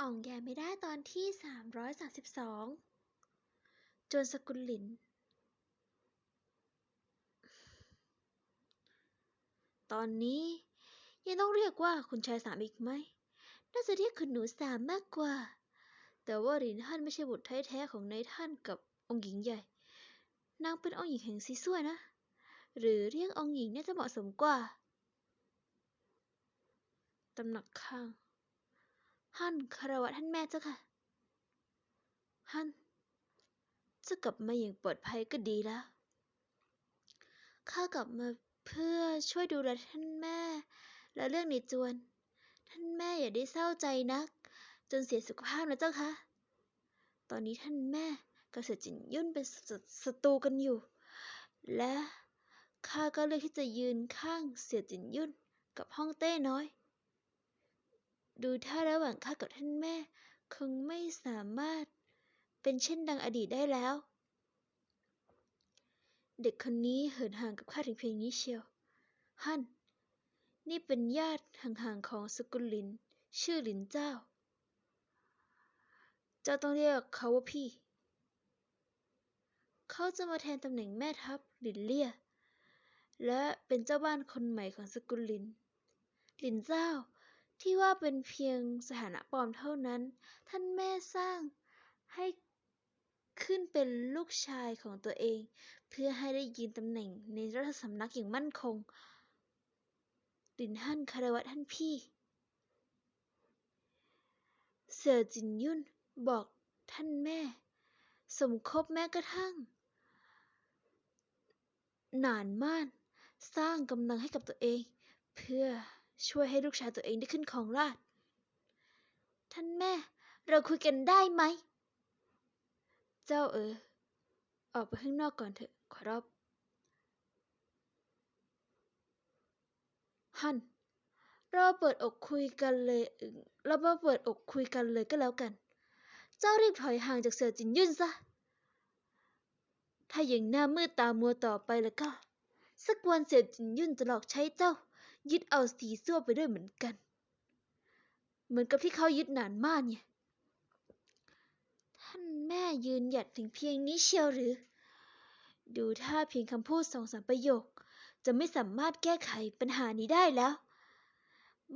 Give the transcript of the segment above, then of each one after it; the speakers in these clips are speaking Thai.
อ่องแยไม่ได้ตอนที่สามร้อยสามสิบสองจนสกุลหลิน ตอนนี้ ยังต้องเรียกว่าคุณชายสามอีกไหม น่าจะเรียกคุณหนูสามมากกว่า แต่ว่าหลินท่านไม่ใช่บุตรแท้ๆของนายท่านกับองค์หญิงใหญ่ นางเป็นองค์หญิงแห่งซีซั่วนะ หรือเรียกองค์หญิงน่าจะเหมาะสมกว่า ตำหนักข้าง ฮั่นคารวะท่านแม่เจ้าค่ะ ฮั่นจะกลับมาอย่างปลอดภัยก็ดีแล้ว ข้ากลับมาเพื่อช่วยดูแลท่านแม่ และเรื่องในจวน ท่านแม่อย่าได้เศร้าใจนัก จนเสียสุขภาพนะเจ้าคะ ตอนนี้ท่านแม่กับเสยจินยุ่นเป็นศัตรูกันอยู่ และข้าก็เลือกที่จะยืนข้างเสียจินยุ่นกับฮ่องเต้น้อย ดูท่าระหว่างข้ากับท่านแม่ คงไม่สามารถเป็นเช่นดังอดีตได้แล้ว เด็กคนนี้เหินห่างกับข้าถึงเพียงนี้เชียว ฮั่น นี่เป็นญาติห่างๆของสกุลหลิน ชื่อหลินเจ้า เจ้าต้องเรียกเขาว่าพี่ เขาจะมาแทนตำแหน่งแม่ทัพหลินเลี่ย และเป็นเจ้าบ้านคนใหม่ของสกุลหลินหลินเจ้า ที่ว่าเป็นเพียงสถานะปลอมเท่านั้น ท่านแม่สร้างให้ขึ้นเป็นลูกชายของตัวเอง เพื่อให้ได้ยืนตำแหน่งในรัฐสำนักอย่างมั่นคงหลินฮั่นคารวะท่านพี่เสี่ยจินยุ่นบอกท่านแม่ สมคบแม้กระทั่ง หนานม่าน สร้างกำลังให้กับตัวเอง เพื่อ ช่วยให้ลูกชายตัวเองได้ขึ้นครองราชท่านแม่ เราคุยกันได้ไหม เจ้าเออ ออกไปข้างนอกก่อนเถอะ ขอรับฮัน เราเปิดอกคุยกันเลย เรามาเปิดอกคุยกันเลยก็แล้วกัน เจ้ารีบถอยห่างจากเสือจินยุ่นซะ ถ้าอยังหน้ามืดตามัวต่อไปแล้วก็ สักวันเสือจินยุ่นจะหลอกใช้เจ้า ยึดเอาสีซั่วไปด้วยเหมือนกัน เหมือนกับที่เขายึดหนานม่านไงท่านแม่ยืนหยัดถึงเพียงนี้เชียวหรือ ดูท่าเพียงคำพูดสองสามประโยค จะไม่สามารถแก้ไขปัญหานี้ได้แล้ว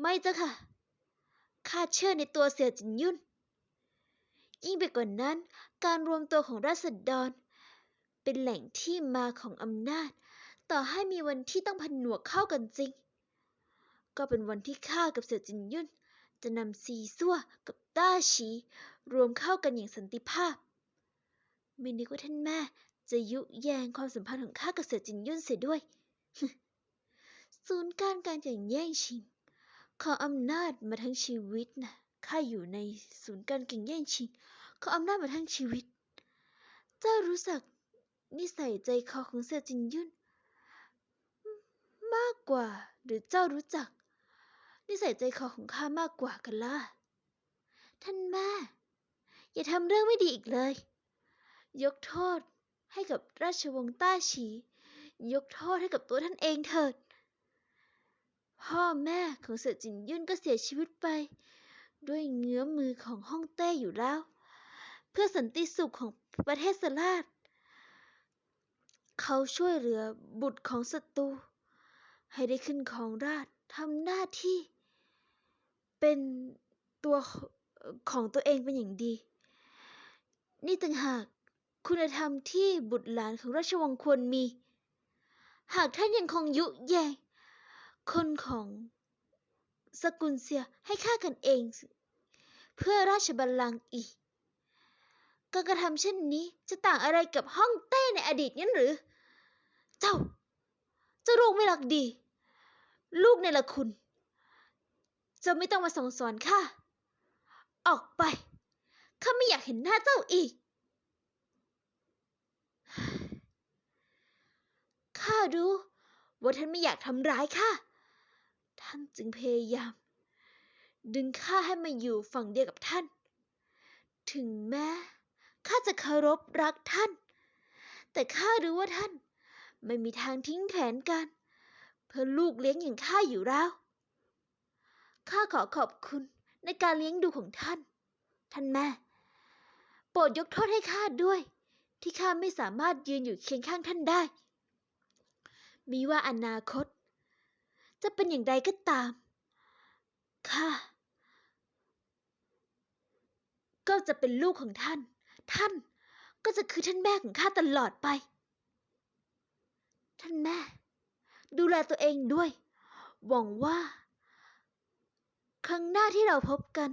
ไม่เจ้าค่ะ ข้าเชื่อในตัวเสี่ยจินยุ่น ยิ่งไปกว่านั้น การรวมตัวของราษฎร เป็นแหล่งที่มาของอำนาจต่อให้มีวันที่ต้องผนวกเข้ากันจริง ก็เป็นวันที่ข้ากับเสี่ยจินยุ่น จะนำซีซั่วกับต้าฉีรวมเข้ากันอย่างสันติภาพ ไม่นึกว่าท่านแม่จะยุแยงความสัมพันธ์ของข้ากับเสี่ยจินยุ่นเสียด้วย ศูนย์การการอย่างแย่งชิง ขออำนาจมาทั้งชีวิตนะข้าอยู่ในศูนย์การแข่งแย่งชิง ขออำนาจมาทั้งชีวิต เจ้ารู้จักนิสัยใจคอของเสี่ยจินยุ่น มากกว่าหรือเจ้ารู้จัก นิสัยใจคอของข้ามากกว่ากันล่ะ ท่านแม่ อย่าทำเรื่องไม่ดีอีกเลย ยกโทษให้กับราชวงศ์ต้าฉี ยกโทษให้กับตัวท่านเองเถิด พ่อแม่ของเสี่ยจินยุ่นก็เสียชีวิตไป ด้วยเงื้อมือของฮ่องเต้อยู่แล้ว เพื่อสันติสุขของประเทศสลาดเขาช่วยเหลือบุตรของศัตรูให้ได้ขึ้นครองราชทำหน้าที่ เป็นตัวของตัวเองเป็นอย่างดี นี่ต่างหากคุณธรรมที่บุตรหลานของราชวงศ์ควรมี หากท่านยังคงยุแยง คนของสกุลเสียให้ฆ่ากันเอง เพื่อราชบัลลังก์อีกการกระทำเช่นนี้จะต่างอะไรกับฮ่องเต้ในอดีตงั้นหรือ เจ้า เจ้าลูกไม่รักดี ลูกในละคุณ จ้าไม่ต้องมาส่งสอนข้า ออกไป ข้าไม่อยากเห็นหน้าเจ้าอีก ข้ารู้ว่าท่านไม่อยากทำร้ายข้า ท่านจึงพยายาม ดึงข้าให้มาอยู่ฝั่งเดียวกับท่าน ถึงแม้ข้าจะเคารพรักท่าน แต่ข้ารู้ว่าท่าน ไม่มีทางทิ้งแผนการเพื่อลูกเลี้ยงอย่างข้าอยู่แล้ว ข้าขอขอบคุณในการเลี้ยงดูของท่าน ท่านแม่ โปรดยกโทษให้ข้าด้วย ที่ข้าไม่สามารถยืนอยู่เคียงข้างท่านได้ มีว่าอนาคต จะเป็นอย่างใดก็ตาม ข้า ก็จะเป็นลูกของท่าน ท่านก็จะคือท่านแม่ของข้าตลอดไป ท่านแม่ ดูแลตัวเองด้วย หวังว่า ครั้งหน้าที่เราพบกัน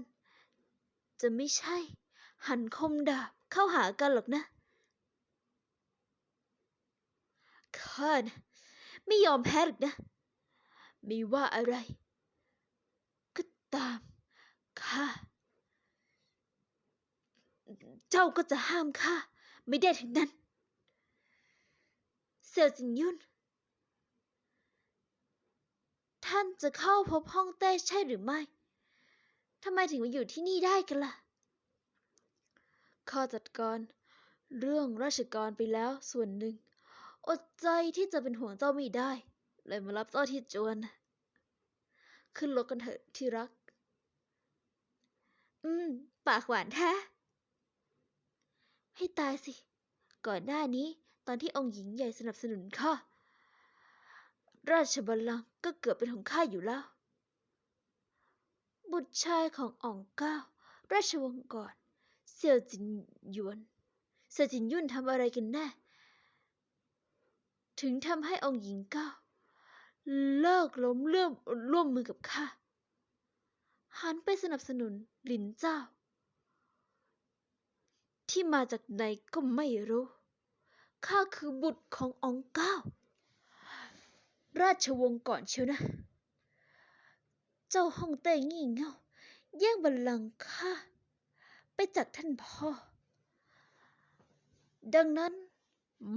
จะไม่ใช่ หันคมดาบเข้าหากันหรอกนะข้านะไม่ยอมแพ้หรอกนะ ไม่ว่าอะไร ก็ตามข้าเจ้าก็จะห้ามข้าไม่ได้ทั้งนั้น เสี่ยวจินยุนท่านจะเข้าพบห้องเต้ใช่หรือไม่ ทำไมถึงมาอยู่ที่นี่ได้กันล่ะ ข้าจัดการเรื่องราชการไปแล้วส่วนหนึ่ง อดใจที่จะเป็นห่วงเจ้าไม่ได้ เลยมารับเจ้าที่จวน ขึ้นรถกันเถอะที่รัก อืม ปากหวานแท้ ให้ตายสิ ก่อนหน้านี้ตอนที่องค์หญิงใหญ่สนับสนุนข้าราชบัลลังก์ก็เกือบเป็นของข้าอยู่แล้ว บุตรชายของอ่องเก้า ราชวงศ์ก่อน เสี่ยวจินหยวน เสี่ยวจินยุ่นทำอะไรกันแน่ ถึงทำให้องค์หญิงเก้า เลิกล้มเลื่อมร่วมมือกับข้า หันไปสนับสนุนหลินเจ้า ที่มาจากไหนก็ไม่รู้ ข้าคือบุตรของอองเก้า ราชวงศ์ก่อนเชียวนะ จ้าห้องเต้งี่เง่าแย่งบัลลังก์ข้าไปจากท่านพ่อ ดังนั้น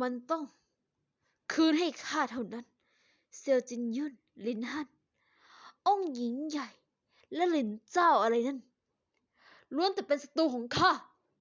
มันต้องคืนให้ข้าเท่านั้น เซียวจินยุ่นลินฮั่นองหญิงใหญ่ และหลินเจ้าอะไรนั่นล้วนแต่เป็นศัตรูของข้า